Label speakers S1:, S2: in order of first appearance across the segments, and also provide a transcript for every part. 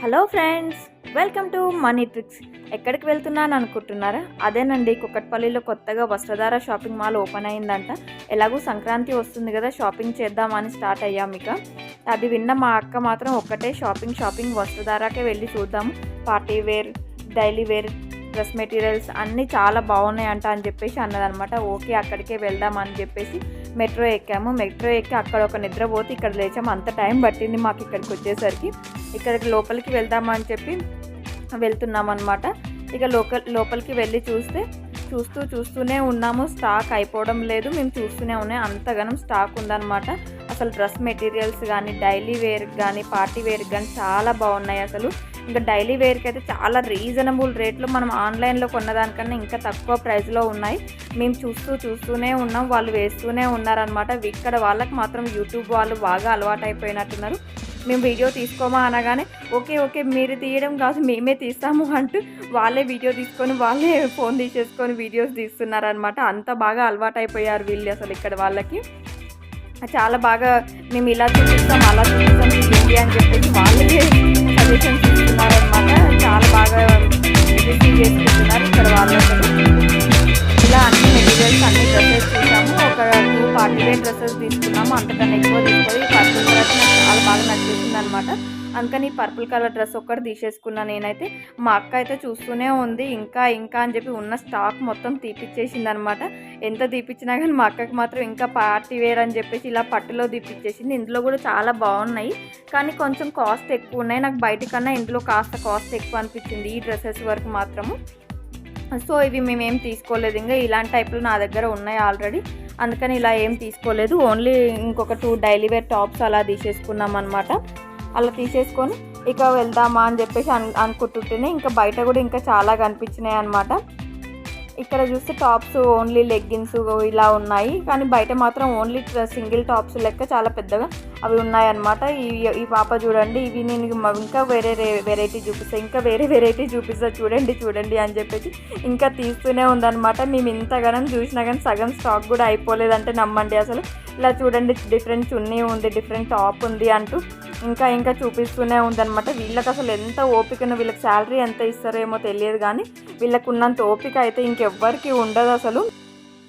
S1: Hello friends welcome to money tricks. ఎక్కడికి వెళ్తున్నాను అనుకుంటున్నారా? అదేనండి కుక్కట్పల్లిలో కొత్తగా వస్త్రధార షాపింగ్ మాల్ ఓపెన్ అయిందంట. ఎలాగూ సంక్రాంతి వస్తుంది కదా షాపింగ్ చేద్దామని స్టార్ట్ అయ్యాం ఇక. అది విన్న మా అక్క మాత్రం ఒక్కటే షాపింగ్ షాపింగ్ వస్త్రధారకే వెళ్ళి చూద్దాము party wear daily wear dress materials అన్నీ చాలా బాగున్నాయి అంట అని చెప్పేసి అన్నదనమాట. ఓకే అక్కడికే వెళ్దాం అని చెప్పేసి మెట్రో ఎక్కాము. మెట్రో ఎక్కి అక్కడ ఒక నిద్రపోతే ఇక్కడ లేచాము. అంత టైం పట్టింది మాకు ఇక్కడికి వచ్చేసరికి. ఇక్కడికి లోపలికి వెళ్దామని చెప్పి వెళ్తున్నాం అనమాట ఇక లోకల్ లోపలికి వెళ్ళి చూస్తే చూస్తూ చూస్తూనే ఉన్నాము. స్టాక్ అయిపోవడం లేదు. మేము చూస్తూనే ఉన్నాయి అంతగానం స్టాక్ ఉందన్నమాట. అసలు డ్రెస్ మెటీరియల్స్ కానీ డైలీ వేర్ కానీ పార్టీ వేర్ కానీ చాలా బాగున్నాయి అసలు. ఇంకా డైలీ వేర్కి అయితే చాలా రీజనబుల్ రేట్లు మనం ఆన్లైన్లో కొన్నదానికన్నా ఇంకా తక్కువ ప్రైస్లో ఉన్నాయి. మేము చూస్తూ చూస్తూనే ఉన్నాం. వాళ్ళు వేస్తూనే ఉన్నారనమాట ఇక్కడ వాళ్ళకి మాత్రం యూట్యూబ్ వాళ్ళు బాగా అలవాటు అయిపోయినట్టున్నారు మేము వీడియో తీసుకోమా అనగానే ఓకే ఓకే మీరు తీయడం కాదు మేమే తీస్తాము అంటూ వాళ్ళే వీడియో తీసుకొని వాళ్ళే ఫోన్ తీసేసుకొని వీడియోస్ తీస్తున్నారనమాట అంత బాగా అలవాటు అయిపోయారు వీళ్ళు అసలు ఇక్కడ వాళ్ళకి. చాలా బాగా మేము ఇలా చూపిస్తాం అలా చూపిస్తాం అని చెప్పేసి వాళ్ళకే సజెషన్స్ చాలా బాగా రిసీవ్ చేసుకుంటున్నారు ఇక్కడ వాళ్ళు అనమాట అందుకని పర్పుల్ కలర్ డ్రెస్ ఒక్కటి తీసేసుకున్నాను నేనైతే. మా అక్క అయితే చూస్తూనే ఉంది ఇంకా ఇంకా అని చెప్పి ఉన్న స్టాక్ మొత్తం తీపిచ్చేసింది అనమాట ఎంత తీపిచ్చినా కానీ మా అక్కకి మాత్రం ఇంకా పార్టీ వేర్ అని చెప్పేసి ఇలా పట్టులో తీపిచ్చేసింది. ఇందులో కూడా చాలా బాగున్నాయి. కానీ కొంచెం కాస్ట్ ఎక్కువ ఉన్నాయి. నాకు బయట కన్నా ఇందులో కాస్త కాస్ట్ ఎక్కువ అనిపించింది ఈ డ్రెస్సెస్ వరకు మాత్రము. సో ఇవి మేమేం తీసుకోలేదు. ఇంకా ఇలాంటి టైప్లో నా దగ్గర ఉన్నాయి ఆల్రెడీ. అందుకని ఇలా ఏం తీసుకోలేదు. ఓన్లీ ఇంకొక టూ డైలీ వేర్ టాప్స్ అలా తీసేసుకున్నాం అనమాట అలా తీసేసుకొని ఇక వెళ్దామా అని చెప్పేసి అను అనుకుంటుంటేనే ఇంకా బయట కూడా ఇంకా చాలా కనిపించినాయి అనమాట ఇక్కడ చూస్తే టాప్స్ ఓన్లీ లెగ్గిన్స్ ఇలా ఉన్నాయి. కానీ బయట మాత్రం ఓన్లీ సింగిల్ టాప్స్ లెక్క చాలా పెద్దగా అవి ఉన్నాయన్నమాట. ఈ ఈ పాప చూడండి ఇవి నేను ఇంకా వేరే వెరైటీ చూపిస్తా ఇంకా వేరే వెరైటీ చూపిస్తా చూడండి చూడండి అని చెప్పేసి ఇంకా తీస్తూనే ఉందన్నమాట. మేము ఇంతగానం చూసినా కానీ సగం స్టాక్ కూడా అయిపోలేదంటే నమ్మండి అసలు. ఇలా చూడండి డిఫరెంట్ చున్నీ ఉంది డిఫరెంట్ టాప్ ఉంది అంటూ ఇంకా ఇంకా చూపిస్తూనే ఉందన్నమాట. వీళ్ళకి అసలు ఎంత ఓపికను వీళ్ళకి శాలరీ ఎంత ఇస్తారో ఏమో తెలియదు కానీ వీళ్ళకున్నంత ఓపిక అయితే ఇంకెవ్వరికి ఉండదు అసలు.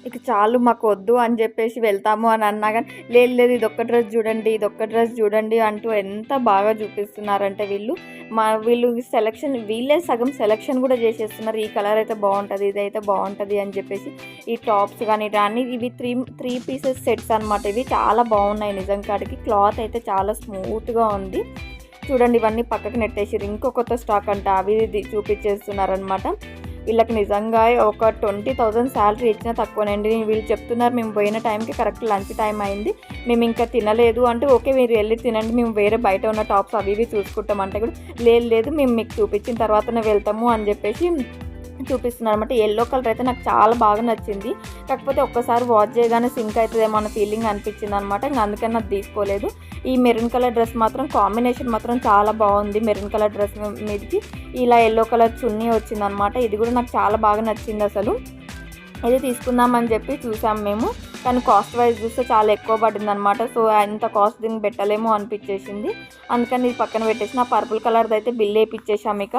S1: ఇక చాలు మాకు వద్దు అని చెప్పేసి వెళ్తాము అని అన్నా కానీ లేదు లేదు ఇది ఒక్క డ్రెస్ చూడండి ఇది ఒక్క డ్రెస్ చూడండి అంటూ ఎంత బాగా చూపిస్తున్నారంటే వీళ్ళు. మా వీళ్ళు సెలెక్షన్ వీళ్ళే సగం సెలెక్షన్ కూడా చేసేస్తున్నారు. ఈ కలర్ అయితే బాగుంటుంది ఇది అయితే బాగుంటుంది అని చెప్పేసి ఈ టాప్స్ కానీ అన్ని ఇవి త్రీ త్రీ పీసెస్ సెట్స్ అనమాట ఇవి చాలా బాగున్నాయి నిజం కాడికి. క్లాత్ అయితే చాలా స్మూత్గా ఉంది. చూడండి ఇవన్నీ పక్కకు నెట్టేసి ఇంకో కొత్త స్టాక్ అంట అవి చూపించేస్తున్నారనమాట వీళ్ళకి నిజంగా ఒక ట్వంటీ థౌజండ్ శాలరీ ఇచ్చినా తక్కువనండి. వీళ్ళు చెప్తున్నారు మేము పోయిన టైంకి కరెక్ట్ లంచ్ టైం అయింది. మేము ఇంకా తినలేదు అంటే ఓకే మీరు వెళ్ళి తినండి మేము వేరే బయట ఉన్న టాప్స్ అవి ఇవి చూసుకుంటాం అంటే కూడా లేదు లేదు మేము మీకు చూపించిన తర్వాతనే వెళ్తాము అని చెప్పేసి చూపిస్తున్నారు అనమాట ఎల్లో కలర్ అయితే నాకు చాలా బాగా నచ్చింది. కాకపోతే ఒక్కసారి వాచ్ చేయగానే సింక్ అవుతుందేమో అన్న ఫీలింగ్ అనిపించింది అనమాట ఇంకా అందుకని నాకు తీసుకోలేదు. ఈ మెరూన్ కలర్ డ్రెస్ మాత్రం కాంబినేషన్ మాత్రం చాలా బాగుంది మెరూన్ కలర్ డ్రెస్ మీదకి. ఇలా ఎల్లో కలర్ చున్నీ వచ్చిందనమాట ఇది కూడా నాకు చాలా బాగా నచ్చింది అసలు. ఇది తీసుకుందామని చెప్పి చూసాం మేము. కానీ కాస్ట్ వైజ్ చూస్తే చాలా ఎక్కువ పడింది అనమాట సో అంత కాస్ట్ దీనికి పెట్టలేము అనిపించేసింది. అందుకని ఇది పక్కన పెట్టేసి నా పర్పుల్ కలర్ది అయితే బిల్ వేయించేసాం ఇక.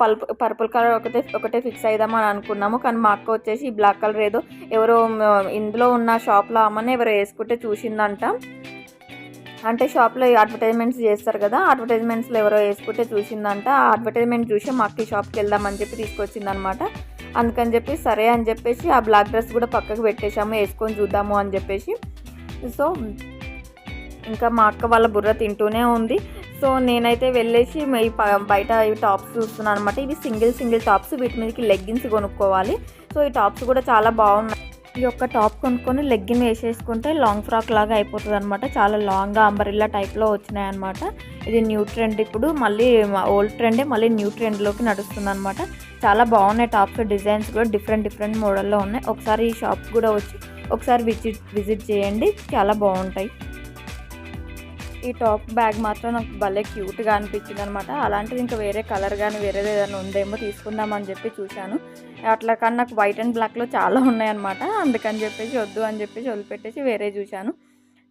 S1: పల్ప్ పర్పుల్ కలర్ ఒకటే ఒకటే ఫిక్స్ అయిదామని అనుకున్నాము. కానీ మా అక్క వచ్చేసి ఈ బ్లాక్ కలర్ ఏదో ఎవరో ఇందులో ఉన్న షాప్లో అమ్మని ఎవరో వేసుకుంటే చూసిందంట. అంటే షాప్లో అడ్వర్టైజ్మెంట్స్ చేస్తారు కదా అడ్వర్టైజ్మెంట్స్లో ఎవరో వేసుకుంటే చూసిందంట. ఆ అడ్వర్టైజ్మెంట్ చూసి మా అక్క ఈ షాప్కి వెళ్దామని చెప్పి తీసుకొచ్చిందనమాట. అందుకని చెప్పి సరే అని చెప్పేసి ఆ బ్లాక్ డ్రెస్ కూడా పక్కకు పెట్టేశాము వేసుకొని చూద్దాము అని చెప్పేసి. సో ఇంకా మా అక్క వాళ్ళ బుర్ర తింటూనే ఉంది. సో నేనైతే వెళ్ళేసి బయట ఈ టాప్స్ చూస్తున్నాను అనమాట ఇవి సింగిల్ సింగిల్ టాప్స్. వీటి మీదకి లెగ్గిన్స్ కొనుక్కోవాలి. సో ఈ టాప్స్ కూడా చాలా బాగున్నాయి. ఈ యొక్క టాప్ కొనుక్కొని లెగ్గిన్ వేసేసుకుంటే లాంగ్ ఫ్రాక్ లాగా అయిపోతుంది అనమాట చాలా లాంగ్గా అంబరిల్లా టైప్లో వచ్చినాయి అనమాట ఇది న్యూ ట్రెండ్ ఇప్పుడు. మళ్ళీ ఓల్డ్ ట్రెండే మళ్ళీ న్యూ ట్రెండ్లోకి నడుస్తుంది అనమాట చాలా బాగున్నాయి టాప్స్. డిజైన్స్ కూడా డిఫరెంట్ డిఫరెంట్ మోడల్లో ఉన్నాయి. ఒకసారి ఈ షాప్ కూడా వచ్చి ఒకసారి విజిట్ విజిట్ చేయండి. చాలా బాగుంటాయి. ఈ టాప్ బ్యాగ్ మాత్రం నాకు భలే క్యూట్గా అనిపించింది అనమాట అలాంటిది ఇంకా వేరే కలర్ కానీ వేరేది ఏదైనా ఉందేమో తీసుకుందామని చెప్పి చూశాను. అట్లా కానీ నాకు వైట్ అండ్ బ్లాక్లో చాలా ఉన్నాయన్నమాట అందుకని చెప్పేసి వద్దు అని చెప్పేసి వదిలిపెట్టేసి వేరే చూశాను.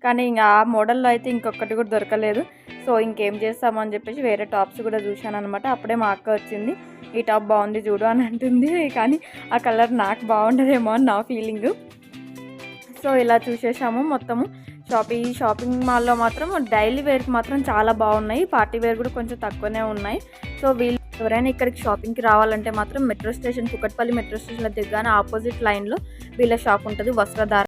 S1: కానీ ఇంకా ఆ మోడల్లో అయితే ఇంకొకటి కూడా దొరకలేదు. సో ఇంకేం చేస్తామని చెప్పేసి వేరే టాప్స్ కూడా చూశాను అనమాట అప్పుడే మా అక్క వచ్చింది. ఈ టాప్ బాగుంది చూడు అని అంటుంది. కానీ ఆ కలర్ నాకు బాగుండదేమో అని నా ఫీలింగ్. సో ఇలా చూసేసాము మొత్తము. షాపింగ్ ఈ షాపింగ్ మాల్లో మాత్రం డైలీ వేర్కి మాత్రం చాలా బాగున్నాయి. పార్టీ వేర్ కూడా కొంచెం తక్కువనే ఉన్నాయి. సో వీళ్ళు ఎవరైనా ఇక్కడికి షాపింగ్కి రావాలంటే మాత్రం మెట్రో స్టేషన్ కుకట్పల్లి మెట్రో స్టేషన్లో దిగ్గానే ఆపోజిట్ లైన్లో వీళ్ళ షాప్ ఉంటుంది వస్త్రధార